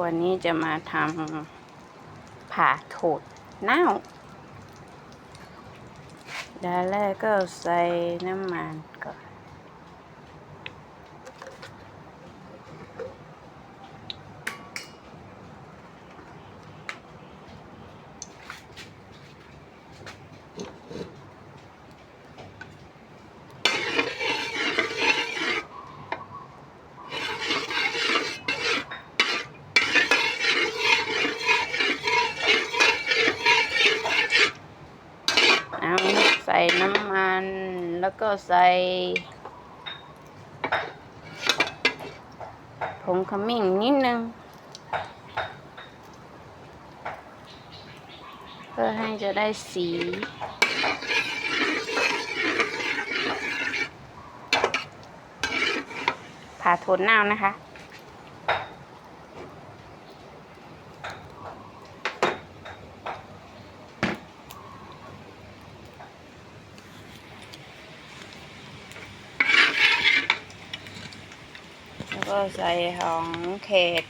วันนี้จะมาทำผ่าโถดเน่าดาแรกก็ใส่น้ำมันก่อน เอา ใส่น้ำมัน แล้วก็ใส่ผงขมิ้นนิดนึง เพื่อให้จะได้สีผ่าโทนเน่านะคะ ก็ใส่ของเขต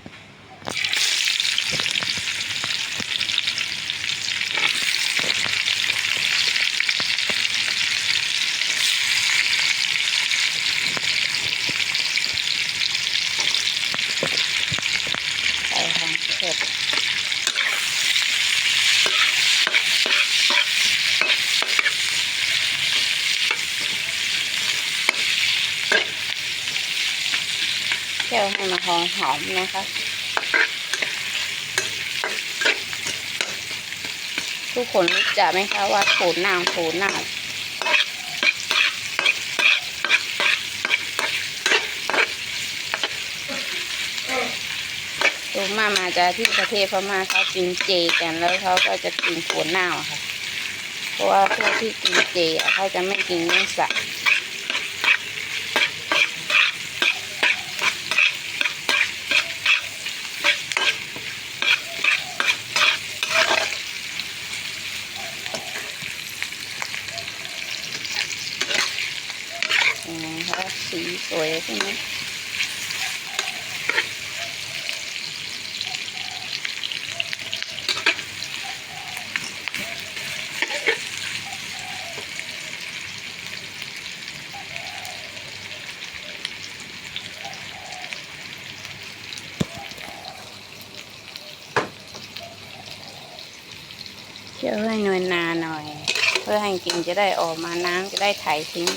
ใส่ของเขตเคี่ยวใหอมหอมนะคะ ทุกคนรู้จักไหมคะว่าโถนาวโถนาวตูมามาจากที่ประเทศพม่าเขากินเจกันแล้วเขาก็จะกินโถนาวค่ะ เพราะว่าพวกที่กินเจเขาจะไม่กินเนื้อสัตว์ ยังไงคะสีสวยใช่ไหมเคี่ยวให้นวลนานหน่อย เพื่อให้กินจะได้ออกมาน้ำจะได้ถ่ายทิ้ง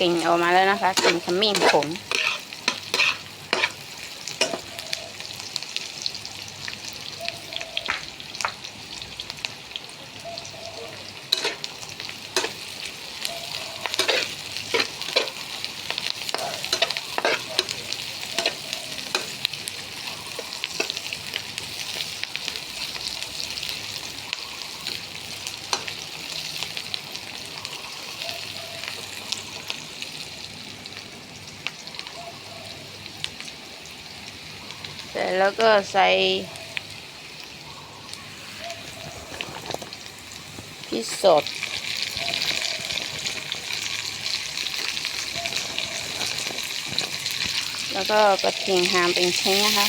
กลิ่นออกมาแล้วนะคะกลิ่นขมิ้นผง เสร็จแล้วก็ใส่พริกสด แล้วก็กระเทียมหามเป็นชิ้นนะคะ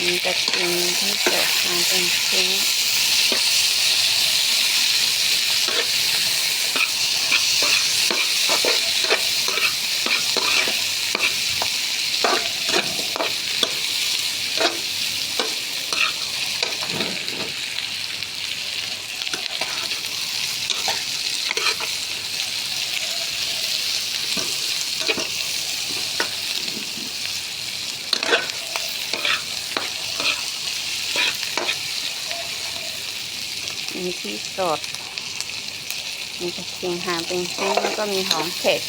มีกระเทียมพริกสดหามเป็นชิ้น มีที่สด มีกระเทียมหาเป็นชิ้นแล้วก็มีหอมเผ็ด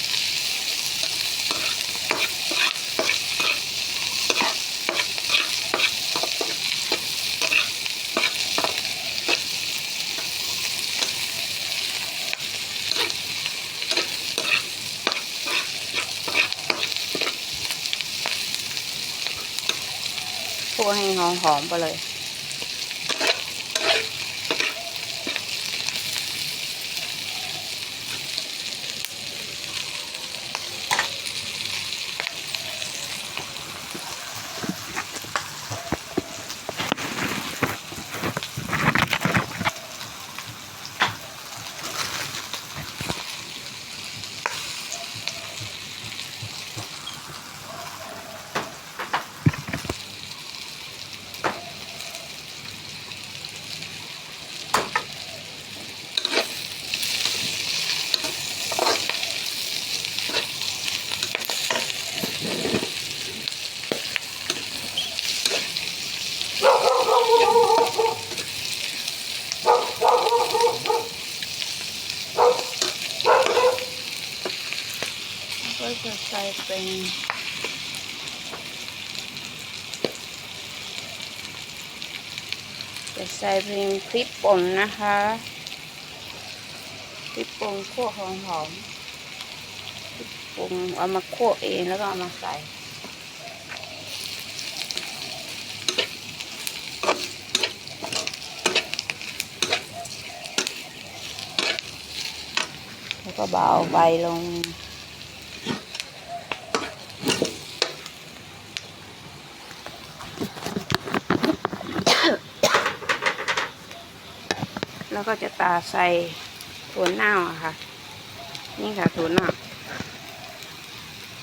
คั่ให้หอมๆไปเลย วหอมหอมพริกป่นเอามาคั่วเองแล้วก็เอามาใส่แล้วก็เบาไฟลง ก็จะตาใส่ถั่วเน่าค่ะ นี่ค่ะถั่วเน่า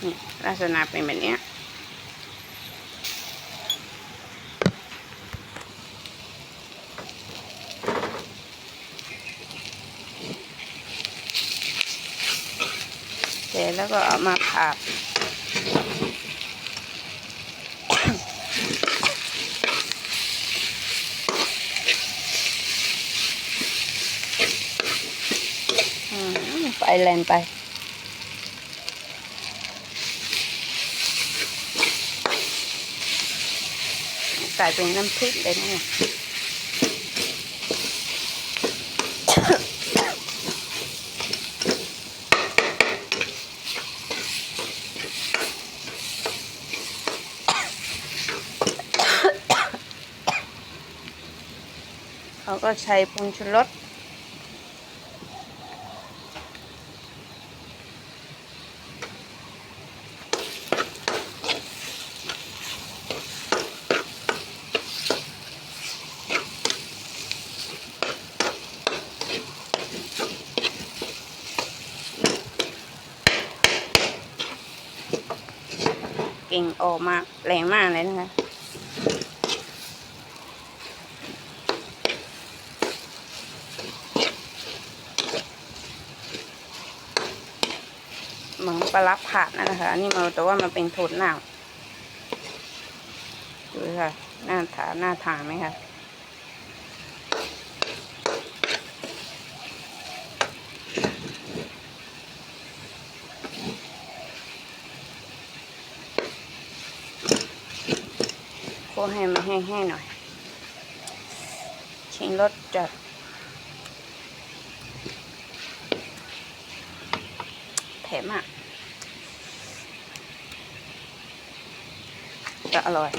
นี่ลักษณะเป็นแบบเนี้ยเสร็จแล้วก็เอามาผัด อืมไป แรงไปกลายเป็นน้ำพริกเลยนะเนี่ยเขาก็ใช้ผงชูรส เก่งออกมาแรงมากเลยนะคะเหมือนปลาลักผัดนะคะ นี่มาแต่ว่ามันเป็นโทนหนาวดูค่ะ หน้าทานหน้าทานไหมคะ โคให้มันแห้งๆหน่อย ชิมรสจัด เผ็ดมากจะอร่อย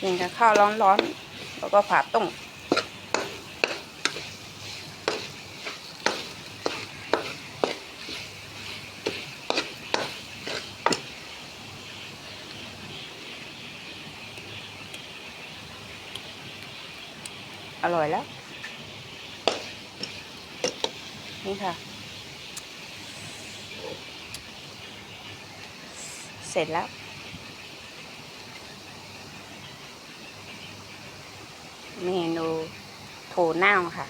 กินกับข้าวร้อนๆ แล้วก็ผัดต้ม อร่อยแล้ว นี่ค่ะ เสร็จแล้ว เมนูโถเน่าค่ะ